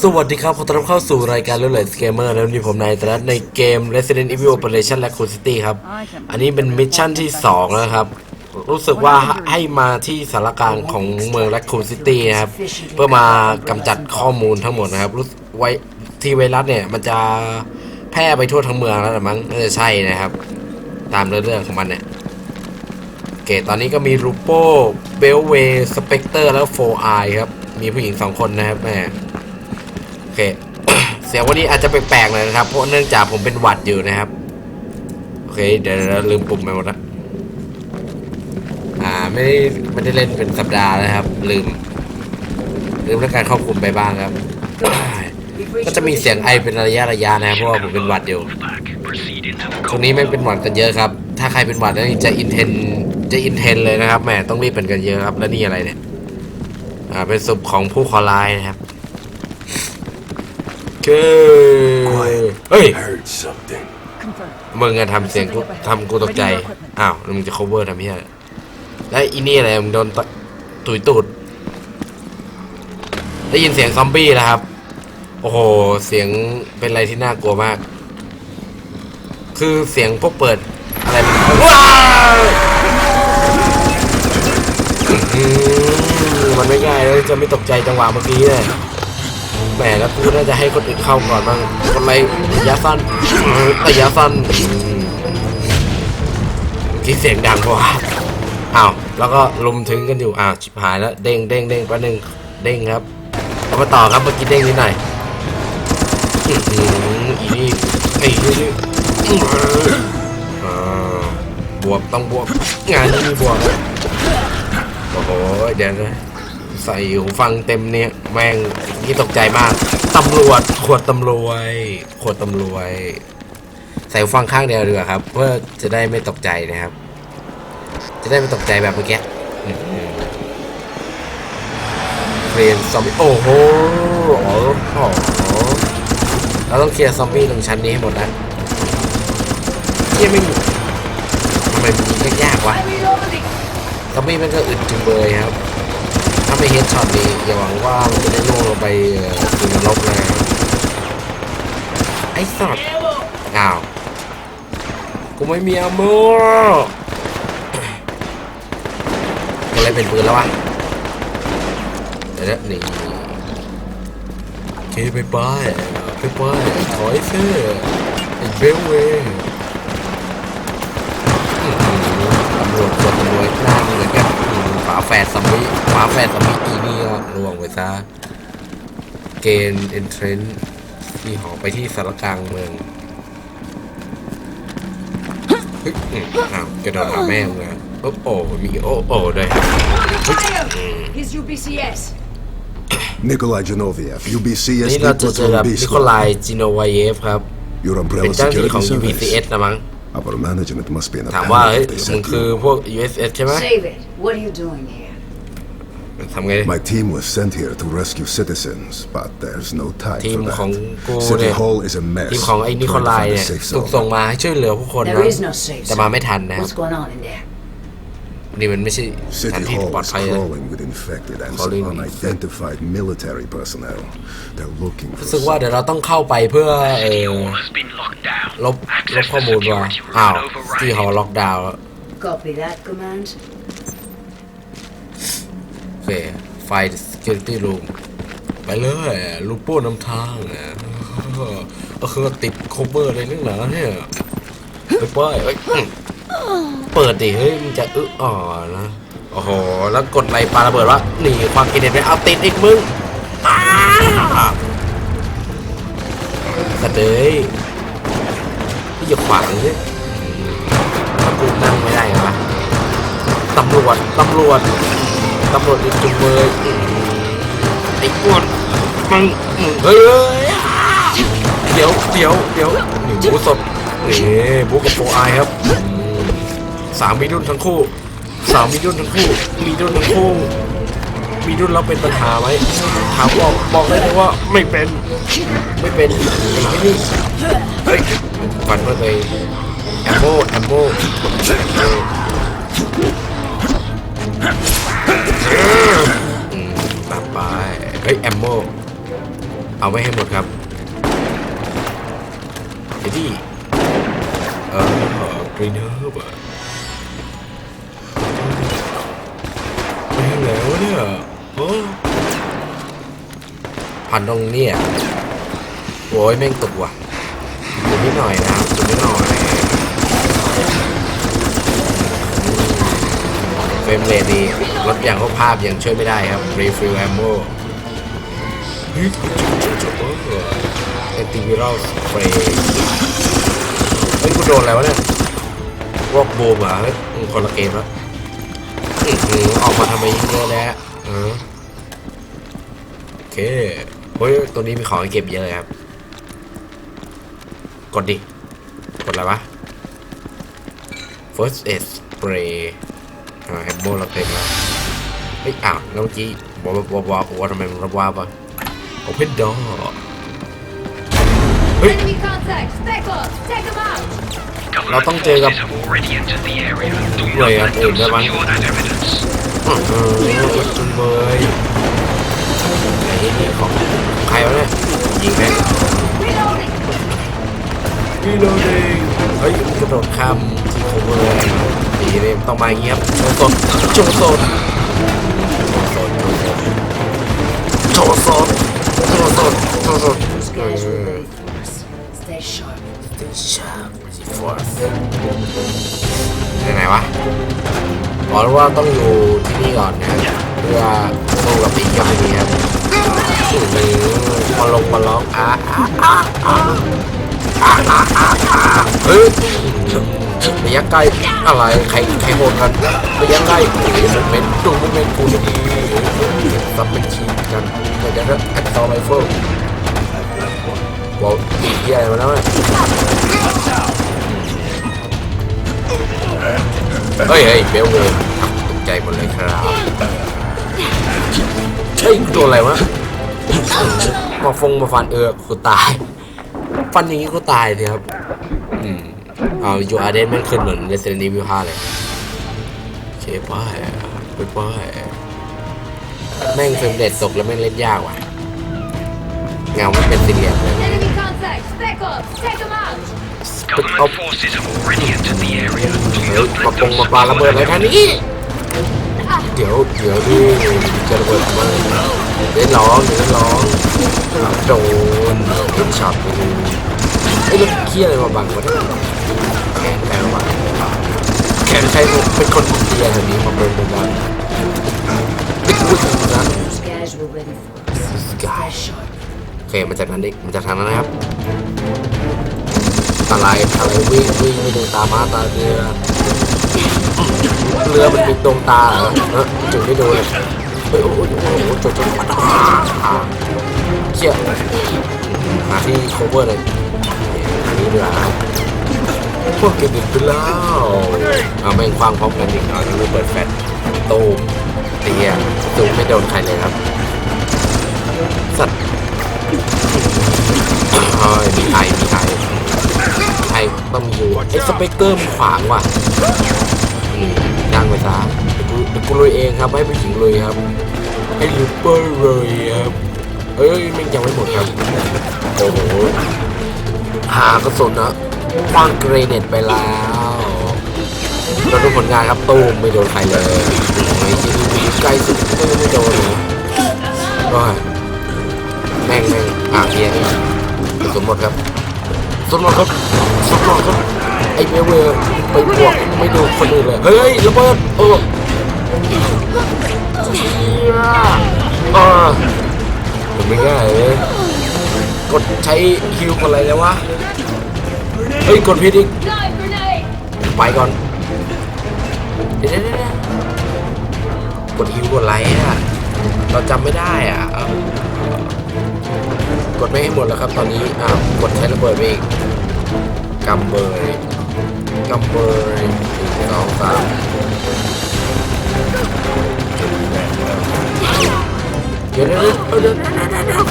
สวัสดีครับขอต้อนรับเข้าสู่รายการเรื่องเลสเกมเมอร์แล้ววันนี้ผมนายตรัสในเกม Resident Evil Operation Raccoon City ครับ อันนี้เป็นมิชชั่นที่ 2 แล้วครับ รู้สึกว่าให้มาที่สารกลางของเมือง Raccoon City นะครับ เพื่อมากำจัดข้อมูลทั้งหมดนะครับรู้สึกไว้ที่ไวรัสเนี่ย มันจะแพร่ไปทั่วทั้งเมืองแล้วละมั้งน่าจะใช่นะครับ ตามเรื่องของมันเนี่ยโอเคตอนนี้ก็มีรูโป้เบลเวสเปกเตอร์แล้วโฟไอครับมีผู้หญิงสองคนนะครับแม่โอเค เสียงวันนี้อาจจะแปลกๆหน่อยนะครับ เพราะเนื่องจากผมเป็นหวัดอยู่นะครับ โอเค เดี๋ยวเราลืมปุ่มไปหมดละอ่า ไม่ได้ไม่ได้เล่นเป็นสัปดาห์แล้วครับ ลืม ลืมเรื่องการควบคุมไปบ้างครับ ก็จะมีเสียงไอเป็นระยะระยะนะครับเพราะว่าผมเป็นหวัดอยู่ตรงนี้ไม่เป็นหวัดกันเยอะครับ ถ้าใครเป็นหวัดแล้วจะอินเทนจะอินเทนเลยนะครับแหมต้องรีบเป็นกันเยอะครับ แล้วนี่อะไรเนี่ย อ่า เป็นศพของผู้ขอร้ายนะครับ คือเฮ้ย heard something. Confirmed. มึงอะทำเสียงกูทำกูตกใจ อ้าวแล้วมึงจะ cover ทำเพี้ยอะไรแล้วอีนี่อะไร มึงโดนตะตุยตูด ได้ยินเสียงซอมบี้แล้วครับ โอ้โห เสียงเป็นอะไรที่น่ากลัวมาก คือเสียงพวกเปิด อะไรมันว้าวอื้อหือมันไม่ง่ายเลยจะไม่ตกใจจังหวะเมื่อกี้เลย แหมแล้วกูน่าจะให้คนอื่นเข้าก่อนบ้างคนไรระยะสั้นระยะสั้นกีเสียงดังกว่าอ้าวแล้วก็ลุมถึงกันอยู่อ้าวชิบหายแล้วเด้งเด้งเด้งแป๊บนึงเด้งครับเอามาต่อครับเมื่อกี้เด้งนิดหน่อยอืออีนี่ไอ้นี่อ่าบวกต้องบวกงานนี้มีบวกโอ้โหเดี๋ยวนะ ใส่หูฟังเต็มเนี่ยแม่งนี่ตกใจมากตำรวจขวดตำรวจขวดตำรวจใส่หูฟังข้างเดียวดีกว่าครับ เพื่อจะได้ไม่ตกใจนะครับ จะได้ไม่ตกใจแบบเมื่อกี้อืมเรียนซอมบี้โอ้โหโอ้โหเราต้องเคลียร์ซอมบี้ตรงชั้นนี้ให้หมดนะเฮียไม่หมดทำไมมันยิงยากๆวะซอมบี้มันก็อึดจุงเบยครับ ถ้าไม่เฮดช็อตนี้อย่าหวังว่ามันจะได้ล่วงลงไปเอ่อสู่นรกนะไอ้สัตว์อ้าวกูไม่มีอาโมก็เลยเป็นปืนแล้ววะเดี๋ยวนะนี่เคไปไปไปไปถอยเสื้อไอ้เบลเวาแฝดสมิอีนี่ก็ล่วงไปซะ เกณฑ์เอนเทรนที่หอไปที่สารกลางเมืองเฮ้ยอืมอ้าวกระโดดหาแม่มึงอะโอ้โอ้มีโอ้โอ้ด้วยครับเฮ้ยอืม Here's UBCS. Nikolai Genoviev, UBCS นี่เราจะเจอกับ Dnipro นิโคลายจิโนวาเยฟครับ Your เป็น umbrella เจ้าหน้าที่ security ของ service. UBCS นะมั้ง Our management must be in a ถามว่าเฮ้ย panic. They มึง sent คือ you. พวก USS ใช่ไหม Save it. What are you doing here? ทำไง My team was sent here to rescue citizens, but there's no time ทีม for ของ that. กูเนี่ City ย Hall is a ทีม mess. ของไอ้นิโค Trying to ลาย find a เนี่ย safe ถูก zone. ส่งมาให้ช่วยเหลือผู้คน There นะ is no safe แต่มาไม่ทันนะครับ What's going on in there? นี่มันไม่ใช่สถาน City ที่ Hall ปลอด is ภัยเลย crawling with infected and Crawling some with unidentified military personnel. They're looking รู้ for สึกว่า some- เดี๋ยวเราต้องเข้าไปเพื่อเออ has been locked down. ลบลบ Access ข้อ to มูลว่า security room อ้าว override. ที่หอล็อกดาวน์ Copy that, Command. ไฟ security room ไปเลยลูโป้นำทางนะก็คือติดโคเวอร์อะไรนึกหนาเนี่ยไปไปเอ้ยเปิดดิเฮ้ยมันจะอึอ่อนะโอ้โห แล้วกดไลปาระเบิดว่าหนีความกินเด็ดไปเอาติดอีกมึงสะเดยที่จะขวางเลยถ้ากูนั่งไม่ได้เหรอวะตำรวจ ตำรวจ ตำรวจอีกจุงเบยอืมไอ้อ้วนมึงเฮ้ยเดี๋ยวเดี๋ยวเดี๋ยวนี่บูสดนี่บูกับโฟไอครับอืมสามมีดุนทั้งคู่สามมีดุนทั้งคู่ มีดุนทั้งคู่ มีดุนแล้วเป็นปัญหาไหมถามบอกบอกได้เลยว่าไม่เป็น ไม่เป็นไอ้ที่นี่เฮ้ยฟันมาเลยแอมโบแอมโบ ตามไป เฮ้ย แอมโม เอาไว้ให้หมดครับเดี๋ยเออกรีนเฮอร์บอะไปทางไหนวเนี่ยโอ้พันตรงเนี้อะโอ้ยแม่งตกว่ะดูนิดหน่อยนะครับดูนิดหน่อย เฟรมเรทดีลดอย่างก็ภาพยังช่วยไม่ได้ครับรีฟิลแอมโมเอนติวิรัลสเปรย์เฮ้ยกูโดนอะไรวะเนี่ยวอกบูมเหรอะเฮ้ยมึงคนละเกมแล้วอือออกมาทำไมเยอะแล้วเออโอเคเฮ้ยตัวนี้มีของให้เก็บเยอะเลยครับ กดดิ กดอะไรวะ first aid spray อ่าแอมโมเราเต็มแล้วเฮ้ยอ้าวแล้วเมื่อกี้บอกว่าบอกว่าบอกว่าทำไมมันรับว่าปะ open door เฮ้ย Enemy contact! Back up! Take them out! เราต้องเจอกับ have already entered the area. Do หน่วย not งาน let อื่น them ได้ไหม secure that evidence. อื้อหือเอ็กซ์จุนเบยไหนนี่ของใครวะเนี่ยยิงแม่ง Reloading! รีโหลดเองเฮ้ยกระโดดข้ามที่โคเวอร์ดี เลยต้องมาเงียบโจโซโจโซโจโซโจว์สดโซว์สดโจโซว์สด Stay ไหนวะบอกว่าต้องอยู่ที่นี่ก่อนนะเพื่อสู้กับปีย่อยนี้ครับมาลงมาล็อกอ้าอ้าอ้าอ้าอะอะอะเฮ้ย ระยะไกล้อะไรใครใครโหดกันระยะใกล้โอ้ยโมเมนต์ดูโมเมนต์กูดีซับเป็นชีกันเดี๋ยวจะแอคต่อไรเฟิลบอกอีกที่อะไรมาแล้วเนี่ยเฮ้ยเฮ้ยเบลเลยตกใจหมดเลยครับเฮ้ยตัวอะไรวะมาฟงมาฟันเออกูตาย ฟันอย่างนี้กูตายสิครับ เอายูอาร์เดนแม่งขึ้นเหมือน Resident Evil 5เลยโอเคไปไปไปแม่งเฟรมเรทตกแล้วแม่งเล่นยากว่ะเงามันเป็นสี่เหลี่ยมเลย Enemy contact! Back up! Take them out! Government forces have already entered the area. Do เฮ้ย not มา let ปง them มาปาระเบิดอะไร secure แค่นี้เดี๋ยวเดี๋ยวดิจะระเบิดทำไมเล่นร้องเดี๋ยวเล่นร้องโดนเล่นช็อตไปดูไอ้ยแล้วเคี้ยอะไรมาบังวะเนี่ย ขนใครเป็นคนอินเดียแบบนี้มาเป็นป็นบังไม่พูดถึงนะโอเคมาจากนั้นดิมาจากทางนั้นนะครับอะไรอะไรวิ่งวิ่งไม่ดูตามาตาเรือเรือมันมีดวงตาเหรอเออจุดไม่ดูเลยเฮ้ยโอ้โหโอ้โหจุดจุดมันอ่าเชี่ยหาที่ cover เลยอันนี้ดีกว่า พวกเก็บดึกไปแล้วเอาแม่งฟังพร้อมกันอีกเอาแล้วเปิดแฟลชตูมเตียตูมไม่โดนใครเลยครับสัตว์เฮ้ยมีไอมีไอไอต้องมีอยู่ไอ้สเปกเตอร์มันขวางว่ะอืมนั่งไปซะเดี๋ยวกูเดี๋ยวกูลุยเองครับให้ผู้หญิงลุยครับ ให้ลูเปอร์เลยครับเอ้ยม่งยังไม่หมดครับโอ้โหหากระสุนนะ คว้างเกรเนตไปแล้วเราดูผลงานครับตูมไม่โดนใครเลยโอ้ยที่นี่ใกล้สุดก็ยังไม่โดนเลยก็แม่งแม่งอ่างเฮียนี่สมหมดครับสมหมดครับสมหมดครับไอ้เบลเวอร์ไปบวกไม่ดูคนอื่นเลยเฮ้ยระเบิดเออเชียอ่าผมไม่ง่ายเลยกดใช้ฮิวกดอะไรแล้ววะ ฮ้ยกดผิดอีก Live grenade! ไปก่อนเดี๋ยวเดี๋ยวเดี๋ยวกดฮิวกดไลค์อะเราจำไม่ได้อะเอากดไม่ให้หมดแล้วครับตอนนี้อ้าวกดใช้ระเบิดไปอีกกำเบยกำเบยหนึ่งสองสามเดี๋ยวเดี๋ยวเดี๋ยวเดี๋ยวเดี๋ยวเดี๋ยว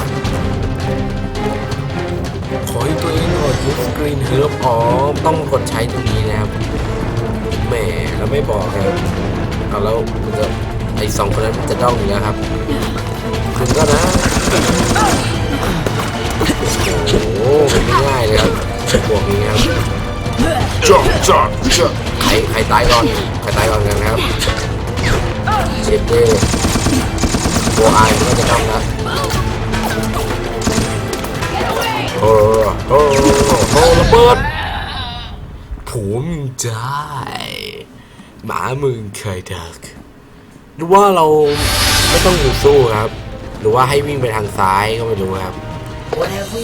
ขอให้ตัวเอง มิสกรีนฮีโร่อ๋อต้องกดใช้ตรงนี้นะครับแหมแล้วไม่บอกครับเอาแล้วมันจะไอสองคนนั้นมันจะต้องอยู่แล้ครับ คุณก็นะ โอ้โหไม่ง่ายเลยครับบวกนี้ครับจอดจอดใครใครตายก่อนใครตายก่อนกันครับเจ็บเลยโบอายม่จะต้องนะ โอ้โหโอ้ระเบิดภูมิใจหมามึงเคยดักหรือว่าเราไม่ต้องสู้ครับ หรือว่าให้วิ่งไปทางซ้ายก็ไม่รู้ครับ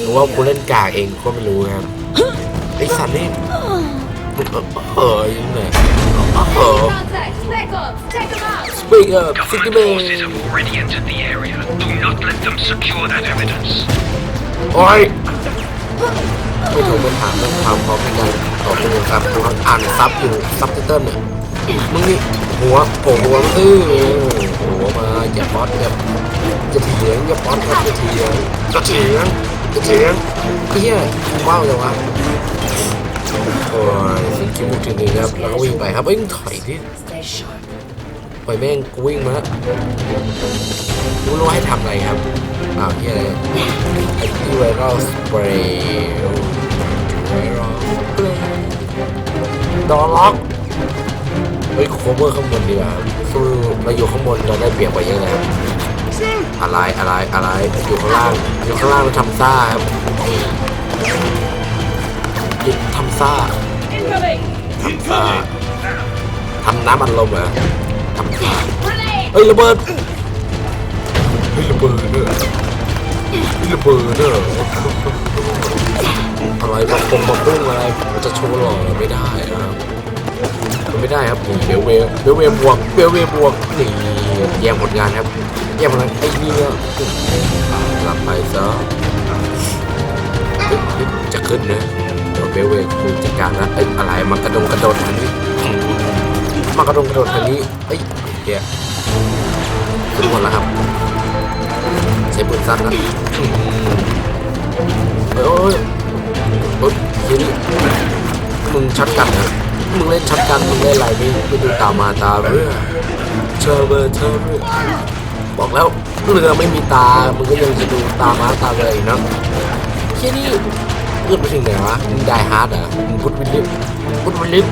หรือว่ากูเล่นกากเองก็ไม่รู้ครับไอ้สัตว์นี่เออยังไงเออ Contact! Back up! Take them out! สปีกเออซิก Government เบ forces have already entered the area. Do not let them secure that evidence. โอ้ยไม่ถูกปัญหาเรื่องความพร้อมในการต่อสู้ครับกูกำลังอ่านซับอยู่ซับไตเติ้ลเนี่ยมึงนี่หัวโผล่หัวมาตื้อหัวมาอย่าป๊อตอย่าจะเถียงอย่าป๊อตครับจะเถียงจะเถียงจะเถียงเหี้ยว้าวจังวะโอ้ยสิ่งที่มุกถึงนี้ครับแล้วก็วิ่งไปครับเอ้ยถอยดิ ล่อยแม่งกูวิ่งมาแล้วกูรู้ให้ทำอะไรครับอ้าวเฮียอะไรไอ้ที่ไวรัลสเปรย์ไวรัลสเปรย์ดอล็อกเฮ้ยโคเวอร์ข้างบนดีกว่าคือเราอยู่ข้างบนเราได้เปรียบกว่าเยอะเลยครับอะไรอะไรอะไรอยู่ข้างล่างอยู่ข้างล่างเราทำซ่าครับยุดทำซ่าทำซ่าทำน้ำอัดลมเหรอ ทำซ่า Grenade! เฮ้ยระเบิดเฮ้ยระเบิดเนอะเฮ้ยระเบิดเนอะอะไรมาปงมาปุ้งอะไรมันจะโชว์หล่อไม่ได้นะครับมันไม่ได้ครับนี่เบลเวเบลเวบวกเบลเวบวกนี่แย่งผลงานครับแย่งผลงานไอ้นี่เนี่ยกลับไปซะจะขึ้นนะเดี๋ยวเบลเวคุณจัดการนะเอ้อะไรมากระดงกระโดดทางนี้ มากระโดงกระโดดทางนี้เอ้ยเฮียทุกคนแล้วครับใช้ปืนสั้นนะเฮ้ยโอ้ยโอ้ยทีนี้มึงช็อตกันนะมึงเล่นช็อตกันมึงเล่นอะไรไม่ไม่ดูตามาตาเรือเชอเบอร์เชอเบอร์บอกแล้วเรือไม่มีตา มึงก็ยังจะดูตามาตาเรืออีกนะแค่นี้เอื้อไปถึงไหนวะมึงไดฮาร์ดอะมึงพุทธวิลลิปพุทธวิลลิป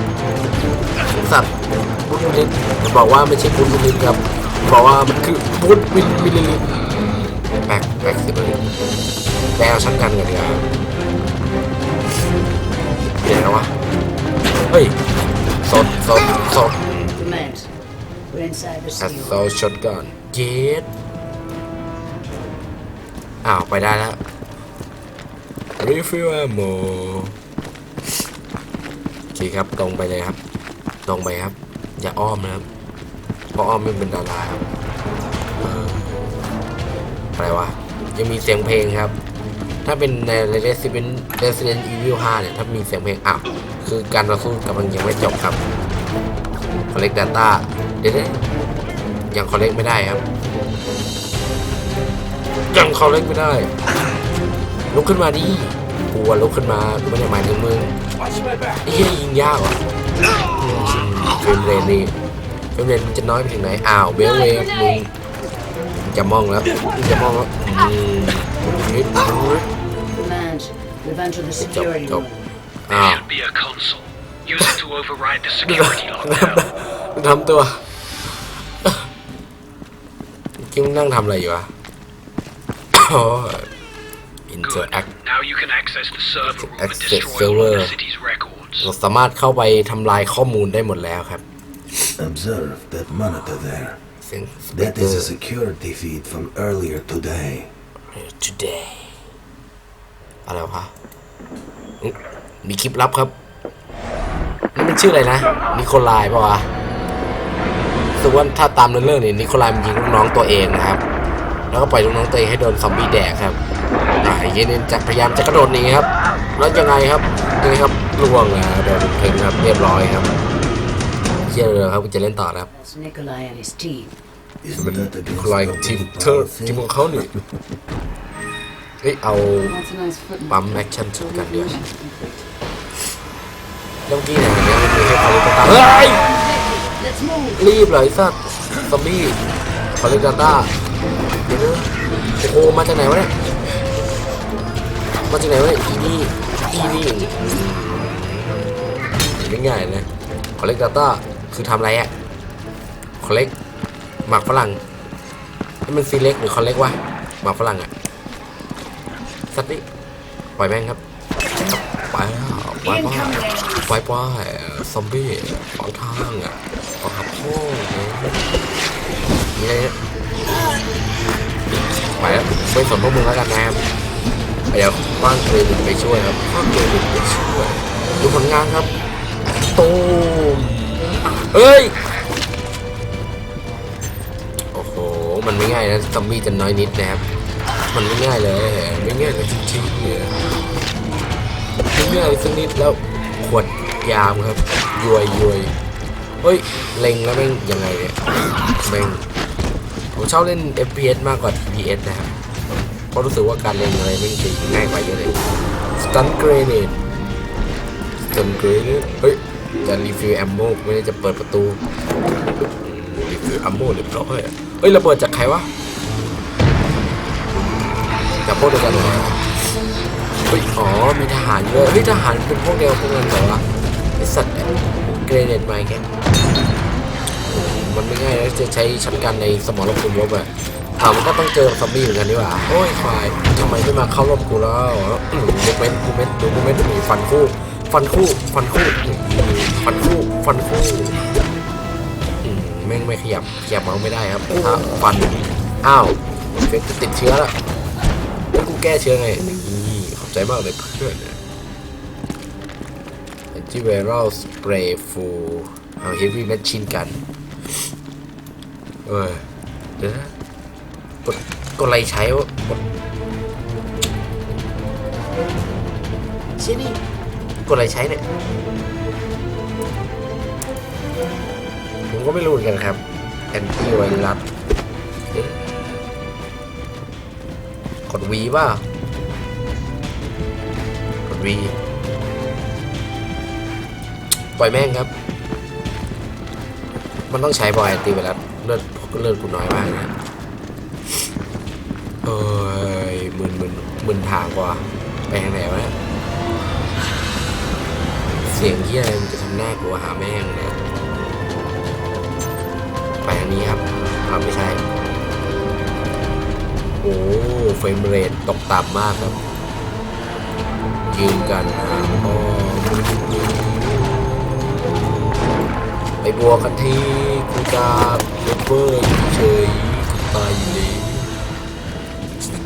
สัตว์พุทธวิลลิปบอกว่าไม่ใช่พุทธวิลลิปครับบอกว่ามันคือพุทธวิลวิลลิปแบกแบกสิเลยแบกเอาชั้นกันกันดีกว่าเดี๋ยวนะวะเฮ้ยสดสดสด Command. We're inside the แอด seal. โซช็อตก่อนเจ็ดอ้าวไปได้แล้วรีฟิลโมโอเคครับตรงไปเลยครับ ตรงไปครับ อย่าอ้อมนะครับเพราะอ้อมไม่เป็นดาราครับอะไรวะยังมีเสียงเพลงครับ ถ้าเป็นใน Resident Resident Evil 5 เนี่ย ถ้ามีเสียงเพลงอ้าวคือการต่อสู้กำลังยังไม่จบครับ collect data เดี๋ยวนะยัง collect ไม่ได้ครับ ยัง collect ไม่ได้ ลุกขึ้นมาดิกูอะลุกขึ้นมากูไม่ได้หมายถึงมึงไอ้เหี้ยยิงยากว่ะ เฟรมเรนนี่เฟรมเรนมันจะน้อยไปถึงไหน อ้าวเบลเวฟมึงมึงจะมองแล้วมึงจะมองแล้วอืมนิดนิด Command. We've entered the จบ security จบ room. อ้าว Should be a console. Use it to override the security lockdown. ทำตัวกิมงนั่งทำอะไรอยู่วะอ๋อ Good. interact Now you can access the server room and Access destroy all of server. the city's records. เราสามารถเข้าไปทำลายข้อมูลได้หมดแล้วครับ Observe that monitor there. เสียงสเป That เกอ is a ร์ security feed from earlier today. today อะไรวะอุ๊ยมีคลิปลับครับนี่มันชื่ออะไรนะ นิโคลายปะวะรู้สึกว่าถ้าตามเรื่องนี่นิโคลายมันยิงลูกน้องตัวเองนะครับ แล้วก็ปล่อยลูกน้องตัวเองให้โดนซอมบี้แดกครับอ่าไอ้เหี้ยนี่จะพยายามจะกระโดดหนีครับ แล้วยังไงครับยังไงครับล่วงแล้วโดนเพลงครับเรียบร้อยครับเชี่ยเลยครับจะเล่นต่อนะครับมัน that นิ against โคลายทีมเธอทีมของเขาหนี่เฮ้ยเอาปั๊มแอคชั่นชุดกันเดียวเมื่อกี้เนี่ยเนี่ยมันมีให้คาริกาตาเฮ้ยรีบเลยสัตว์ซอมบี้คาริกาตาเดี๋ยวนะโอ้โหมาจากไหนวะเนี่ยมาจากไหนวะเนี่ยอีนี่ อีนี่ไม่ง่ายนะ collect data คือทำอะไรอะ collect หมักฝรั่งนี่มัน select หรือ collect วะหมักฝรั่งอะสัตว์นี่ปล่อยแม่งครับไปแล้วไปไปไปไปซอมบี้ฝังทางอะฝังหับห้องนี่เลยไปแล้วไปสนพวกมึงแล้วกันนะ ครับเดี๋ยวว่างเครดิตไปช่วยครับว่างเครดิตไปช่วยดูผลงานครับตูมเอ้ย โอ้โห มันไม่ง่ายนะซอมบี้จะน้อยนิดนะครับ มันไม่ง่ายเลย ไม่ง่ายเลยจริงๆเนี่ยเรื่อยสักนิดแล้วขวดยามครับยวยยวยเฮ้ย เล็งแล้วแม่งยังไงเนี่ยแม่งผมชอบเล่น FPS มากกว่า TPS นะครับ ราะรู้สึกว่าการเล็งอะไรแม่งจะง่ายกว่าเยอะเลย Stun Grenade Stun Grenade เฮ้ยจะรีฟิลแอมโมไม่ได้จะเปิดประตูรีฟิลแอมโมเรียบร้อยเฮ้ยระเบิดจากใครวะจากพวกเดียวกันเหรอเฮ้ยอ๋อมีทหารเยอะเฮ้ยทหารเป็นพวกเดียวพวกนั้นเหรอวะไอสัตว์เกรเนตไมแกมันไม่ง่ายนะจะใช้ช็อตกันในสมรภูมิรบอะ ถามก็ต้องเจอซอมบี้เหมือนกันดีกว่าโอ้ยควายทำไมไม่มาเข้ารบกูแล้วอืมมูเมนต์มูเมนต์ดูมูเมนต์มีฟันคู่ ฟันคู่ ฟันคู่ฟันคู่ฟันคู่อืมแม่งไม่ขยับขยับเมาไม่ได้ครับถ้าฟันอ้าวเฟซติดเชื้อแล้วกูแก้เชื้อไงนี่ขอบใจมากเลยเพื่อน antiviral spray full เอา heavy machine gun เออเดี๋ยวนะ กดกดอะไรใช้วะกดเชี่ยนี่กดอะไรใช้เนี่ย ผมก็ไม่รู้เหมือนกันครับ anti virus เอ๊ะกด V ป่ะกด V ปล่อยแม่งครับ มันต้องใช้บ่อยตีไปแล้วเลือดเลือดกูน้อยมากนะเอ้ยหมื่นหมื่ นหมื่นทางกว่าไปทางไหนวะเนี่ยเสียงที่อะไรมันจะทำหน้ากลัวหาแม่งเนี่ยไปทางนี้ครับอ้าไม่ใช่ โอ้เฟรมเรทตกต่ำมากครับยืนกันหาพ่อไปบัวกันที่กูจะเลเวอร์เฉยตายอยู่เลย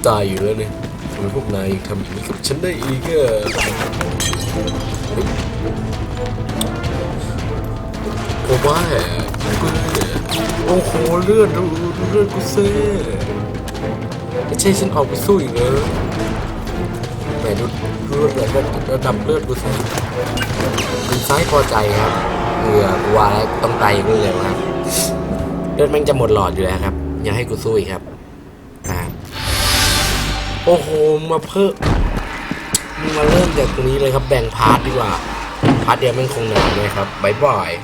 ตายอยู่แล้วเนี่ย ไมพวกนายทำอย่างนี้กับฉันได้อีกอะเฮ้ยผมว่าแหละโอ้โหเลือดดูดเลือดกูเซ่ไม่ใช่ฉันออกไปสู้อีกเลยแหมดูดูเลือดระดับเลือดดูสิคุณซ้ายพอใจครับเอือกูว่าแล้วต้องตายอย่างรวดเร็วครับเลือดแม่งจะหมดหลอดอยู่แล้วครับ อย่าให้กูสู้อีกครับ อ้โห มาเพิ่มมาเริ่มจากตรงนี้เลยครับ แบ่งพาร์ทดีกว่า พาร์ทเดียวมันคงหนาเลยครับบายบาย